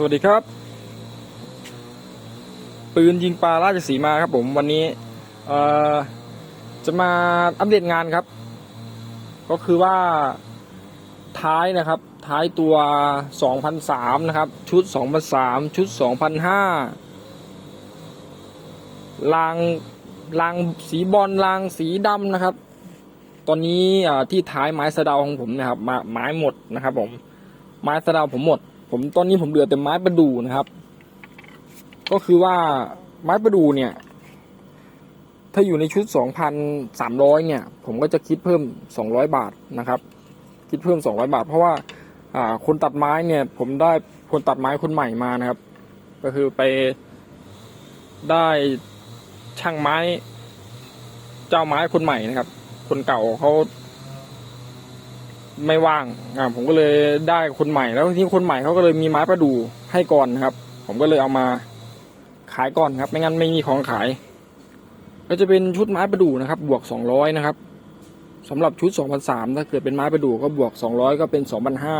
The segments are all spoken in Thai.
สวัสดีครับ ปืนยิงปลาราชสีมาครับผมวันนี้จะมาอัปเดตงานครับ ก็คือว่าท้ายนะครับ ท้ายตัว 2003 นะครับ ชุด 2003 ชุด 2005 ลางลางสีบอลลางสีดำนะครับ ตอนนี้ที่ท้ายไม้สะเดาของผมนะครับมาไม้หมดนะครับผมไม้สะเดาผมหมด ผมตอนนี้ผมเหลือแต่ไม้ประดู่นะครับ ก็คือว่าไม้ประดู่เนี่ย ถ้าอยู่ในชุด2,300เนี่ย ผมก็จะคิดเพิ่ม200บาทนะครับ คิดเพิ่ม200บาท เพราะว่าอ่าคนตัดไม้เนี่ย ผมได้คนตัดไม้คนใหม่มานะครับ ก็คือไปได้ช่างไม้ เจ้าไม้คนใหม่นะครับ คนเก่าเขา ไม่ว่างอ่าผมก็เลยได้คนใหม่แล้วที่คนใหม่เขาก็เลยมีไม้ประดู่ให้ก่อนนะครับ ผมก็เลยเอามาขายก่อนครับ ไม่งั้นไม่มีของขาย ก็จะเป็นชุดไม้ประดู่นะครับ บวก200นะครับสำหรับชุด2,003ถ้าเกิดเป็นไม้ประดู่ก็บวก200ก็เป็น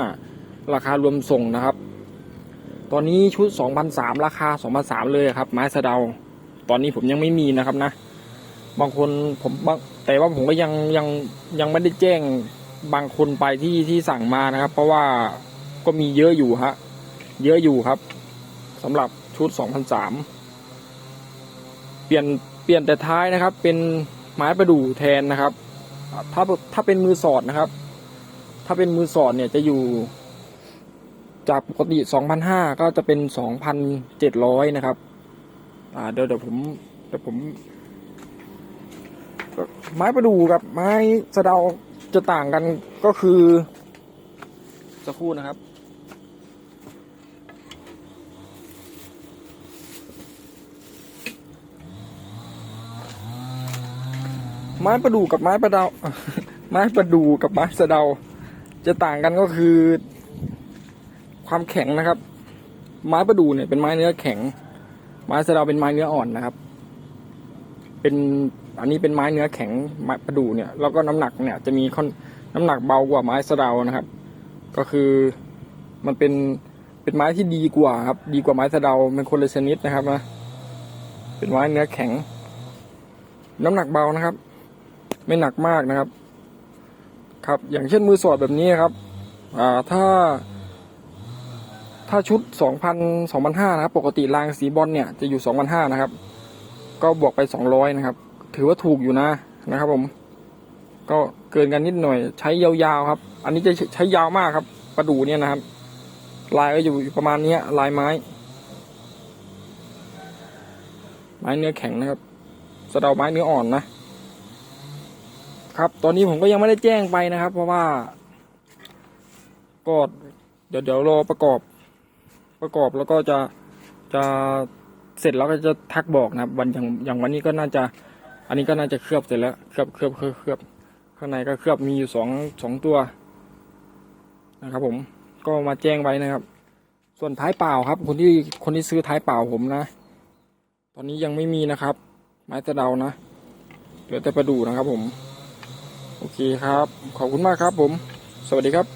2,500ราคารวมส่งนะครับ ตอนนี้ชุด2,003ราคา2,003เลยครับ ไม้สะเดา ตอนนี้ผมยังไม่มีนะครับนะ บางคนผมแต่ว่าผมก็ยังยังยังไม่ได้แจ้ง บางคนไปที่ที่สั่งมานะครับ เพราะว่าก็มีเยอะอยู่ฮะเยอะอยู่ครับสำหรับชุด 2003 เปลี่ยนเปลี่ยนแต่ท้ายนะครับ เป็นไม้ประดู่แทนนะครับ ถ้าถ้าเป็นมือสอดนะครับ ถ้าเป็นมือสอดเนี่ยจะอยู่จากปกติ 2,500 ก็จะเป็น 2,700 นะครับ อ่า เดี๋ยวเดี๋ยวผมเดี๋ยวผม ไม้ประดู่กับไม้สะเดา จะต่างกันก็คือสักครู่นะครับ ไม้ประดู่กับไม้ประเดา ไม้ประดู่กับไม้สะเดา จะต่างกันก็คือ ความแข็งนะครับ ไม้ประดู่เนี่ยเป็นไม้เนื้อแข็ง ไม้สะเดาเป็นไม้เนื้ออ่อนนะครับ เป็น อันนี้เป็นไม้เนื้อแข็งไม้ประดู่เนี่ยแล้วก็น้ำหนักเนี่ยจะมีค่อนน้ำหนักเบากว่าไม้สะเดานะครับ ก็คือมันเป็นเป็นไม้ที่ดีกว่าครับ ดีกว่าไม้สะเดาเป็นคนละชนิดนะครับนะเป็นไม้เนื้อแข็ง น้ำหนักเบานะครับ ไม่หนักมากนะครับ ครับ อย่างเช่นมือสอดแบบนี้ครับ อ่าถ้า ถ้าชุดสองพันสองพันห้านะครับ ปกติรางสีบอลเนี่ยจะอยู่สองพันห้านะครับ ก็บวกไปสองร้อยนะครับ ถือว่าถูกอยู่นะนะครับผม ก็เกินกันนิดหน่อย ใช้ยาวๆครับ อันนี้จะใช้ยาวมากครับประดูเนี่ยนะครับ ลายก็อยู่ประมาณนี้ลายไม้ ไม้เนื้อแข็งนะครับสะเดาไม้เนื้ออ่อนนะครับ ตอนนี้ผมก็ยังไม่ได้แจ้งไปนะครับ เพราะว่าก็เดี๋ยวเดี๋ยวรอประกอบ ประกอบแล้วก็จะจะเสร็จแล้วก็จะทักบอกนะครับ วันอย่างอย่างวันนี้ก็น่าจะ อันนี้ก็น่าจะเคลือบเสร็จแล้วเคลือบเคลือบเคลือบเคลือบข้างในก็เคลือบมีอยู่สองสองตัวนะครับ ผมก็มาแจ้งไว้นะครับ ส่วนท้ายเปล่าครับ คนที่คนที่ซื้อท้ายเปล่าผมนะ ตอนนี้ยังไม่มีนะครับ ไม้ตะเดานะเหลือแต่ประดูนะครับผม โอเคครับ ขอบคุณมากครับผม สวัสดีครับ